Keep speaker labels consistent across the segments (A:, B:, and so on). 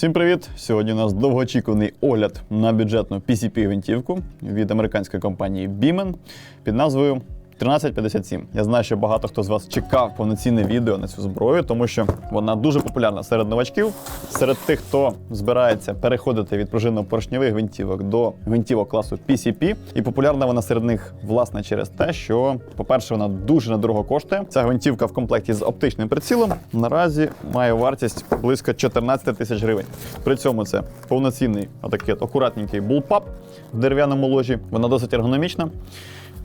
A: Всім привіт! Сьогодні у нас довгоочікуваний огляд на бюджетну PCP-гвинтівку від американської компанії Beeman під назвою 1357. Я знаю, що багато хто з вас чекав повноцінне відео на цю зброю, тому що вона дуже популярна серед новачків, серед тих, хто збирається переходити від пружинно-поршньових гвинтівок до гвинтівок класу PCP. І популярна вона серед них власне через те, що, по-перше, вона дуже недорого коштує. Ця гвинтівка в комплекті з оптичним прицілом наразі має вартість близько 14 тисяч гривень. При цьому це повноцінний отакий акуратненький булпап в дерев'яному ложі. Вона досить ергономічна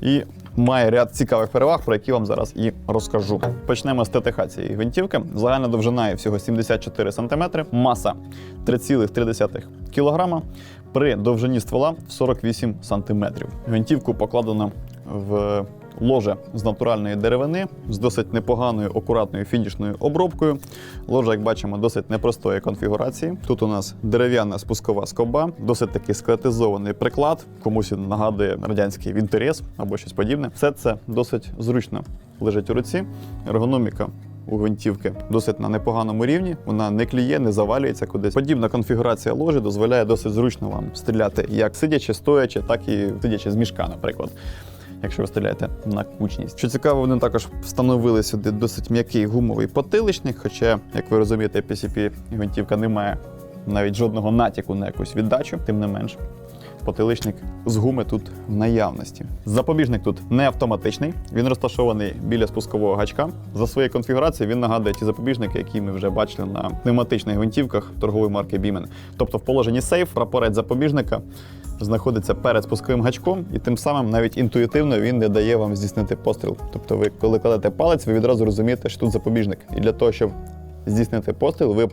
A: і має ряд цікавих переваг, про які вам зараз і розкажу. Почнемо з ТТХ цієї гвинтівки. Загальна довжина є всього 74 см, маса 3,3 кг, при довжині ствола 48 см. Гвинтівку покладено в ложе з натуральної деревини з досить непоганою акуратною фінішною обробкою. Ложа, як бачимо, досить непростої конфігурації. Тут у нас дерев'яна спускова скоба, досить таки скелетизований приклад, комусь нагадує радянський вінтерес або щось подібне. Все це досить зручно лежить у руці. Ергономіка у гвинтівки досить на непоганому рівні. Вона не кліє, не завалюється кудись. Подібна конфігурація ложі дозволяє досить зручно вам стріляти як сидячи, стоячи, так і сидячи з мішка, наприклад. Якщо ви стріляєте на кучність. Що цікаво, вони також встановили сюди досить м'який гумовий потиличник, хоча, як ви розумієте, PCP гвинтівка не має навіть жодного натяку на якусь віддачу, тим не менш. Потиличник з гуми тут в наявності. Запобіжник тут не автоматичний, він розташований біля спускового гачка. За своєю конфігурацією він нагадує ті запобіжники, які ми вже бачили на пневматичних гвинтівках торгової марки Beeman. Тобто в положенні сейф прапорець запобіжника знаходиться перед спусковим гачком, і тим самим навіть інтуїтивно він не дає вам здійснити постріл. Тобто, ви коли кладете палець, ви відразу розумієте, що тут запобіжник. І для того, щоб здійснити постріл, ви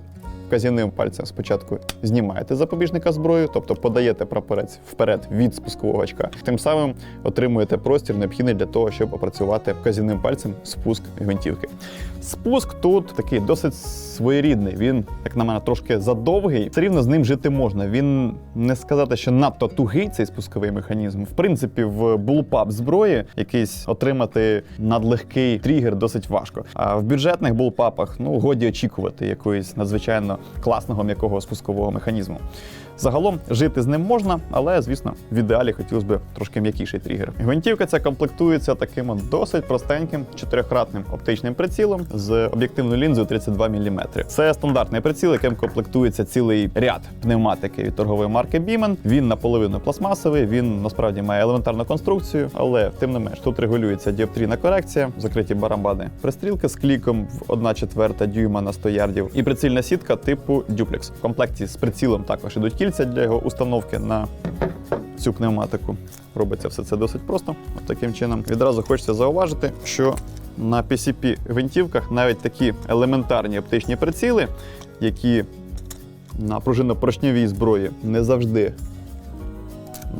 A: вказівним пальцем спочатку знімаєте запобіжника зброю, тобто подаєте прапорець вперед від спускового гачка. Тим самим отримуєте простір, необхідний для того, щоб опрацювати вказівним пальцем спуск гвинтівки. Спуск тут такий досить своєрідний. Він, як на мене, трошки задовгий. Все рівно з ним жити можна. Він не сказати, що надто тугий цей спусковий механізм. В принципі, в булпап зброї якийсь отримати надлегкий тригер досить важко. А в бюджетних булпапах ну годі очікувати якоїсь надзвичайно класного м'якого спускового механізму. Загалом жити з ним можна, але звісно, в ідеалі хотілося б трошки м'якіший тригер. Гвинтівка ця комплектується таким досить простеньким чотирьохкратним оптичним прицілом з об'єктивною лінзою 32 мм. Це стандартний приціл, яким комплектується цілий ряд пневматики від торгової марки Beeman. Він наполовину пластмасовий, він насправді має елементарну конструкцію, але тим не менш тут регулюється діоптрійна корекція, закриті барабани пристрілки з кліком в 1 четверта дюйма на 100 ярдів і прицільна сітка типу Duplex. В комплекті з прицілом також ідуть кільця для його установки на цю пневматику. Робиться все це досить просто. От таким чином відразу хочеться зауважити, що на PCP гвинтівках навіть такі елементарні оптичні приціли, які на пружинно-поршньовій зброї не завжди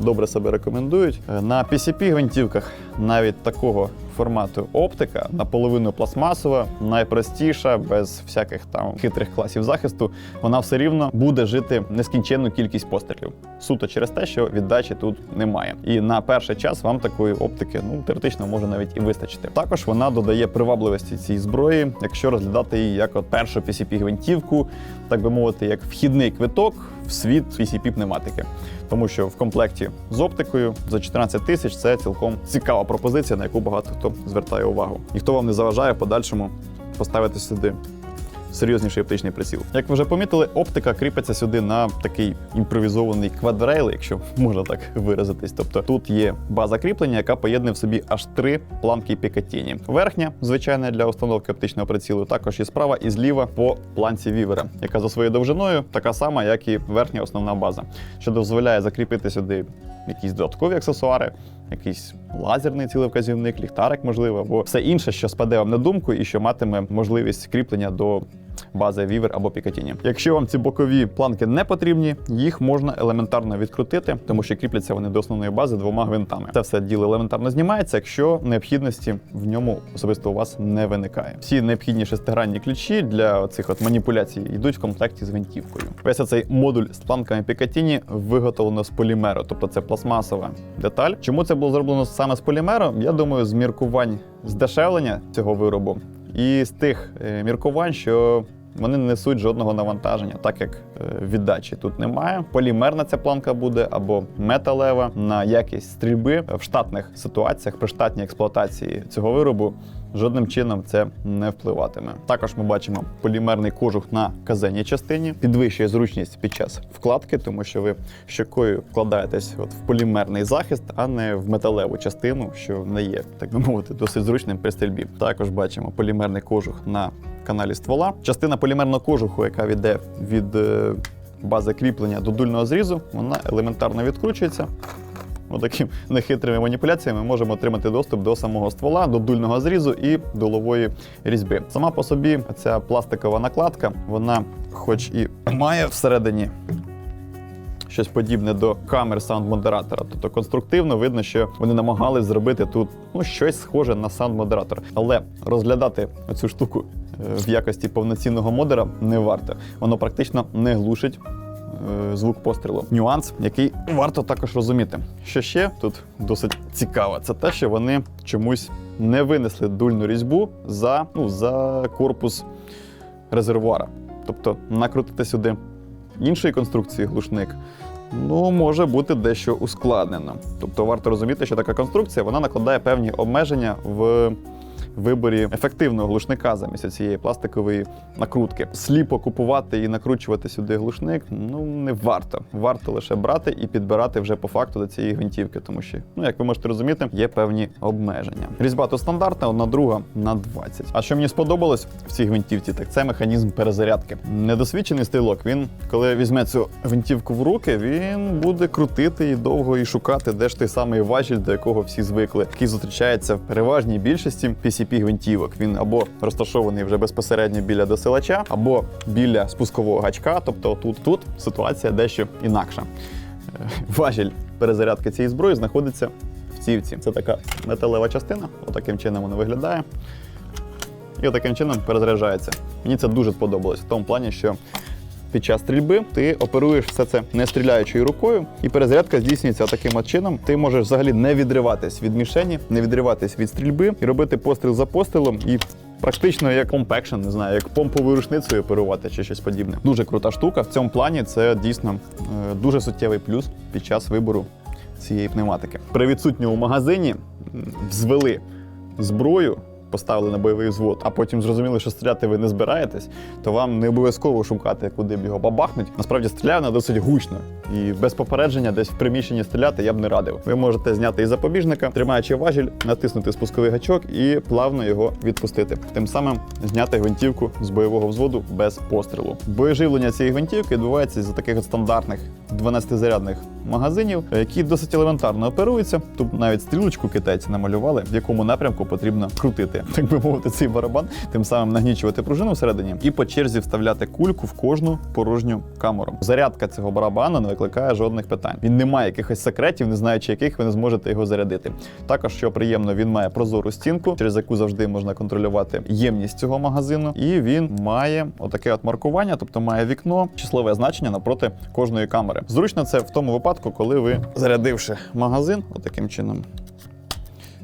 A: добре себе рекомендують. Е, На PCP гвинтівках навіть такого формату оптика наполовину пластмасова, найпростіша, без всяких там хитрих класів захисту, вона все рівно буде жити нескінченну кількість пострілів. Суто через те, що віддачі тут немає. І на перший час вам такої оптики ну теоретично може навіть і вистачити. Також вона додає привабливості цій зброї, якщо розглядати її як от першу PCP гвинтівку, так би мовити, як вхідний квиток в світ PCP пневматики. Тому що в комплекті з оптикою за 14 тисяч це цілком цікава пропозиція, на яку багато хто звертає увагу. Ніхто вам не заважає в подальшому поставити сюди серйозніший оптичний приціл. Як ви вже помітили, оптика кріпиться сюди на такий імпровізований квадрейл, якщо можна так виразитись. Тобто тут є база кріплення, яка поєднує в собі аж три планки Пікатіні. Верхня, звичайна для установки оптичного прицілу, також і справа, і зліва по планці вівера, яка за своєю довжиною така сама, як і верхня основна база, що дозволяє закріпити сюди якісь додаткові аксесуари. Якийсь лазерний цілевказівник, ліхтарик, можливо, або все інше, що спаде вам на думку, і що матиме можливість кріплення до бази Вівер або Пікатіні. Якщо вам ці бокові планки не потрібні, їх можна елементарно відкрутити, тому що кріпляться вони до основної бази двома гвинтами. Це все діло елементарно знімається, якщо необхідності в ньому особисто у вас не виникає. Всі необхідні шестигранні ключі для цих от маніпуляцій йдуть в комплекті з гвинтівкою. Весь цей модуль з планками Пікатіні виготовлено з полімеру, тобто це пластмасова деталь. Чому це було зроблено саме з полімеру? Я думаю, з міркувань здешевлення цього виробу і з тих е, міркувань, що вони не несуть жодного навантаження, так як віддачі тут немає. Полімерна ця планка буде або металева на якість стрільби в штатних ситуаціях при штатній експлуатації цього виробу. Жодним чином це не впливатиме. Також ми бачимо полімерний кожух на казенній частині, підвищує зручність під час вкладки, тому що ви щокою вкладаєтесь от в полімерний захист, а не в металеву частину, що не є, так би мовити, досить зручним при стрільбі. Також бачимо полімерний кожух на каналі ствола. Частина полімерного кожуху, яка йде від бази кріплення до дульного зрізу, вона елементарно відкручується. Отаким нехитрими маніпуляціями ми можемо отримати доступ до самого ствола, до дульного зрізу і дулової різьби. Сама по собі ця пластикова накладка, вона, хоч і має всередині щось подібне до камер саунд-модератора. Тобто конструктивно видно, що вони намагались зробити тут ну, щось схоже на саунд-модератор. Але розглядати цю штуку в якості повноцінного модера не варто. Воно практично не глушить е, звук пострілу. Нюанс, який варто також розуміти. Що ще тут досить цікаво, це те, що вони чомусь не винесли дульну різьбу за, ну, за корпус резервуара. Тобто накрутити сюди іншої конструкції глушник. Ну, може бути дещо ускладнено. Тобто варто розуміти, що така конструкція вона накладає певні обмеження в виборі ефективного глушника замість цієї пластикової накрутки. Сліпо купувати і накручувати сюди глушник ну не варто. Варто лише брати і підбирати вже по факту до цієї гвинтівки, тому що, ну як ви можете розуміти, є певні обмеження. Різьба тут стандартна, одна друга на 20. А що мені сподобалось в цій гвинтівці, так це механізм перезарядки. Недосвідчений стрілок, він коли візьме цю гвинтівку в руки, він буде крутити і довго і шукати, де ж той самий важіль, до якого всі звикли, який зустрічається в переважній більшості PCP гвинтівок. Він або розташований вже безпосередньо біля досилача, або біля спускового гачка. Тобто тут, тут ситуація дещо інакша. Е, Важіль перезарядки цієї зброї знаходиться в цівці. Це така металева частина. Отаким чином вона виглядає. І отаким чином перезаряджається. Мені це дуже сподобалось в тому плані, що під час стрільби ти оперуєш все це не стріляючою рукою, і перезарядка здійснюється таким чином. Ти можеш взагалі не відриватись від мішені, не відриватись від стрільби і робити постріл за пострілом. І практично як помп-екшн, не знаю, як помповою рушницею оперувати чи щось подібне. Дуже крута штука. В цьому плані це дійсно е, дуже суттєвий плюс під час вибору цієї пневматики. При відсутньому магазині взвели зброю. Поставили на бойовий взвод, а потім зрозуміли, що стріляти ви не збираєтесь, то вам не обов'язково шукати, куди б його бабахнуть. Насправді стріляє вона досить гучно. І без попередження десь в приміщенні стріляти я б не радив. Ви можете зняти із запобіжника, тримаючи важіль, натиснути спусковий гачок і плавно його відпустити. Тим самим зняти гвинтівку з бойового взводу без пострілу. Боєживлення цієї гвинтівки відбувається за таких стандартних 12-зарядних магазинів, які досить елементарно оперуються. Тут навіть стрілочку китайці намалювали, в якому напрямку потрібно крутити, так би мовити, цей барабан, тим самим нагнічувати пружину всередині і по черзі вставляти кульку в кожну порожню камеру. Зарядка цього барабану не викликає жодних питань. Він не має якихось секретів, не знаючи яких ви не зможете його зарядити. Також, що приємно, він має прозору стінку, через яку завжди можна контролювати ємність цього магазину, і він має отаке от маркування, тобто має вікно, числове значення напроти кожної камери. Зручно це в тому випадку, коли ви зарядивши магазин, отаким чином.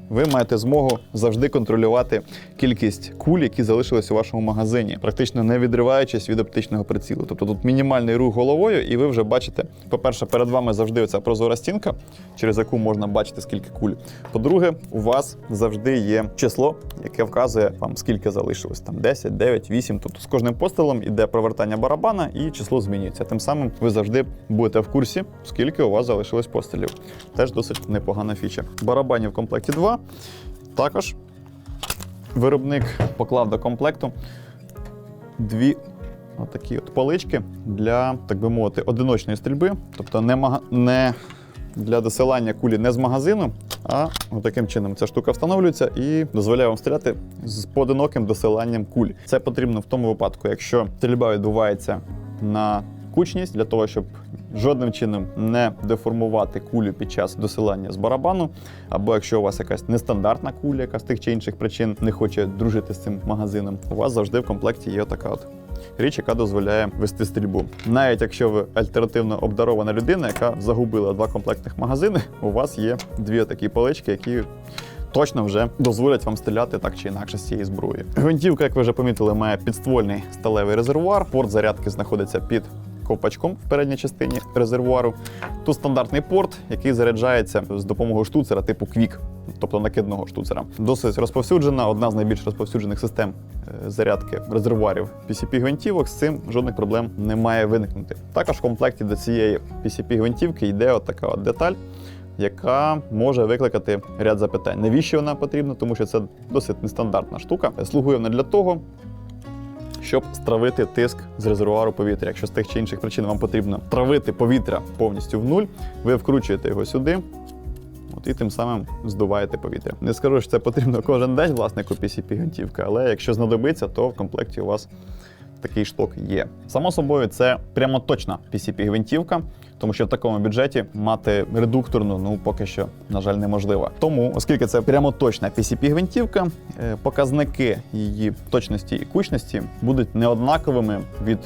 A: Ви маєте змогу завжди контролювати кількість куль, які залишились у вашому магазині, практично не відриваючись від оптичного прицілу. Тобто тут мінімальний рух головою, і ви вже бачите, по-перше, перед вами завжди оця прозора стінка, через яку можна бачити, скільки куль. По-друге, у вас завжди є число, яке вказує вам, скільки залишилось. Там 10, 9, 8. Тобто з кожним пострілом іде провертання барабана і число змінюється. Тим самим ви завжди будете в курсі, скільки у вас залишилось пострілів. Теж досить непогана фіча. Барабанів в комплекті 2. Також виробник поклав до комплекту дві отакі от полички для, так би мовити, одиночної стрільби, тобто не, мага... не для досилання кулі не з магазину, а таким чином ця штука встановлюється і дозволяє вам стріляти з поодиноким досиланням куль. Це потрібно в тому випадку, якщо стрільба відбувається на кучність для того, щоб жодним чином не деформувати кулю під час досилання з барабану, або якщо у вас якась нестандартна куля, яка з тих чи інших причин не хоче дружити з цим магазином, у вас завжди в комплекті є така от. Річ, яка дозволяє вести стрільбу. Навіть якщо ви альтернативно обдарована людина, яка загубила два комплектних магазини, у вас є дві такі полички, які точно вже дозволять вам стріляти так чи інакше з цієї зброї. Гвинтівка, як ви вже помітили, має підствольний сталевий резервуар. Порт зарядки знаходиться під ковпачком в передній частині резервуару. Тут стандартний порт, який заряджається з допомогою штуцера типу Quick, тобто накидного штуцера. Досить розповсюджена, одна з найбільш розповсюджених систем е, зарядки резервуарів PCP-гвинтівок. З цим жодних проблем не має виникнути. Також в комплекті до цієї PCP-гвинтівки йде от така деталь. Яка може викликати ряд запитань. Навіщо вона потрібна? Тому що це досить нестандартна штука. Слугує вона для того, щоб стравити тиск з резервуару повітря. Якщо з тих чи інших причин вам потрібно травити повітря повністю в нуль, ви вкручуєте його сюди. От і тим самим здуваєте повітря. Не скажу, що це потрібно кожен день власнику pcp гантівки але якщо знадобиться, то в комплекті у вас такий шток є. Само собою, це прямо точна PCP-гвинтівка, тому що в такому бюджеті мати редукторну, ну поки що, на жаль, неможливо. Тому, оскільки це прямо точна PCP-гвинтівка, е, показники її точності і кучності будуть неоднаковими від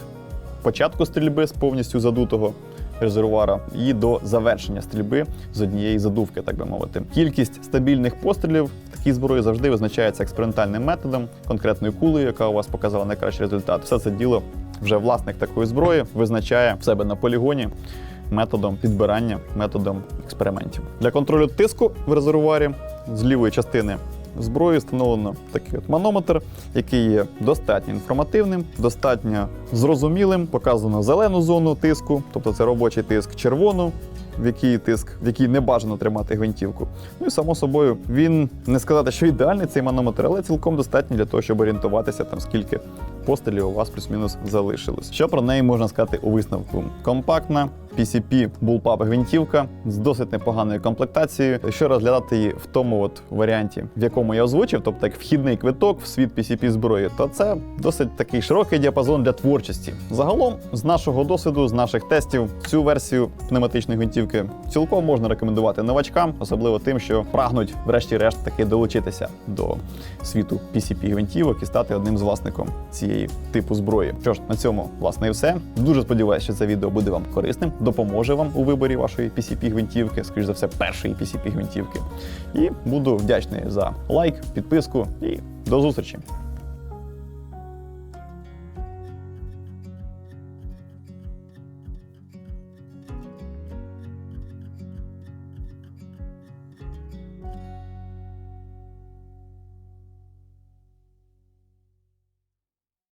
A: початку стрільби з повністю задутого резервуара і до завершення стрільби з однієї задувки, так би мовити. Кількість стабільних пострілів в такій зброї завжди визначається експериментальним методом, конкретною кулею, яка у вас показала найкращий результат. Все це діло вже власник такої зброї визначає в себе на полігоні. Методом підбирання, методом експериментів. Для контролю тиску в резервуарі з лівої частини зброї встановлено такий от манометр, який є достатньо інформативним, достатньо зрозумілим. Показано зелену зону тиску, тобто це робочий тиск, червону, в якій тиск, в якій не бажано тримати гвинтівку. Ну і само собою, він не сказати, що ідеальний цей манометр, але цілком достатній для того, щоб орієнтуватися там скільки пострілів у вас плюс-мінус залишилось. Що про неї можна сказати у висновку? Компактна. PCP Bullpup гвинтівка з досить непоганою комплектацією. Якщо розглядати її в тому от варіанті, в якому я озвучив, тобто як вхідний квиток в світ PCP зброї, то це досить такий широкий діапазон для творчості. Загалом, з нашого досвіду, з наших тестів, цю версію пневматичної гвинтівки цілком можна рекомендувати новачкам, особливо тим, що прагнуть, врешті-решт, таки долучитися до світу PCP гвинтівок і стати одним з власником цієї типу зброї. Що ж, на цьому власне і все. Дуже сподіваюся, що це відео буде вам корисним, допоможе вам у виборі вашої PCP гвинтівки, скоріш за все, першої PCP гвинтівки. І буду вдячний за лайк, підписку і до зустрічі!